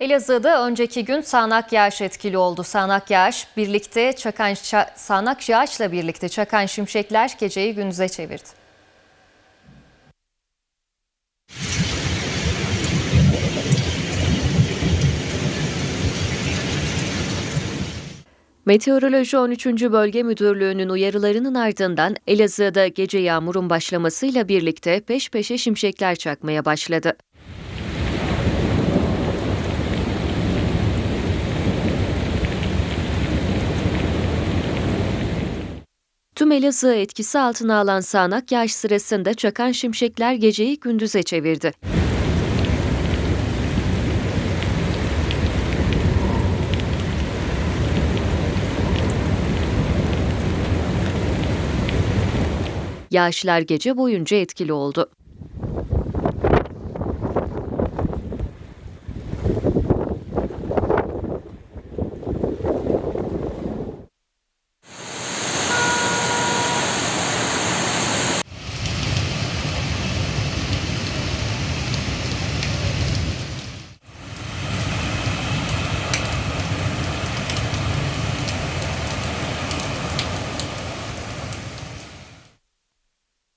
Elazığ'da önceki gün sağanak yağış etkili oldu. Sağanak yağış birlikte çakan sağanak yağışla birlikte çakan şimşekler geceyi gündüze çevirdi. Meteoroloji 13. Bölge Müdürlüğü'nün uyarılarının ardından Elazığ'da gece yağmurun başlamasıyla birlikte peş peşe şimşekler çakmaya başladı. Tüm Elazığ etkisi altına alan sağanak yağış sırasında çakan şimşekler geceyi gündüze çevirdi. Yağışlar gece boyunca etkili oldu.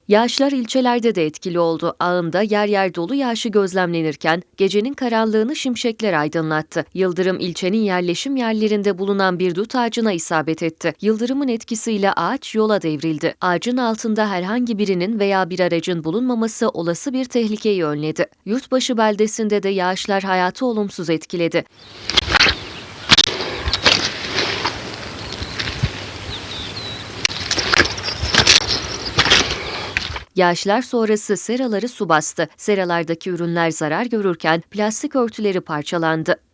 Yağışlar ilçelerde de etkili oldu. Ağında yer yer dolu yağışı gözlemlenirken gecenin karanlığını şimşekler aydınlattı. Yıldırım ilçenin yerleşim yerlerinde bulunan bir dut ağacına isabet etti. Yıldırımın etkisiyle ağaç yola devrildi. Ağacın altında herhangi birinin veya bir aracın bulunmaması olası bir tehlikeyi önledi. Yurtbaşı beldesinde de yağışlar hayatı olumsuz etkiledi. Yağışlar sonrası seraları su bastı. Seralardaki ürünler zarar görürken plastik örtüleri parçalandı.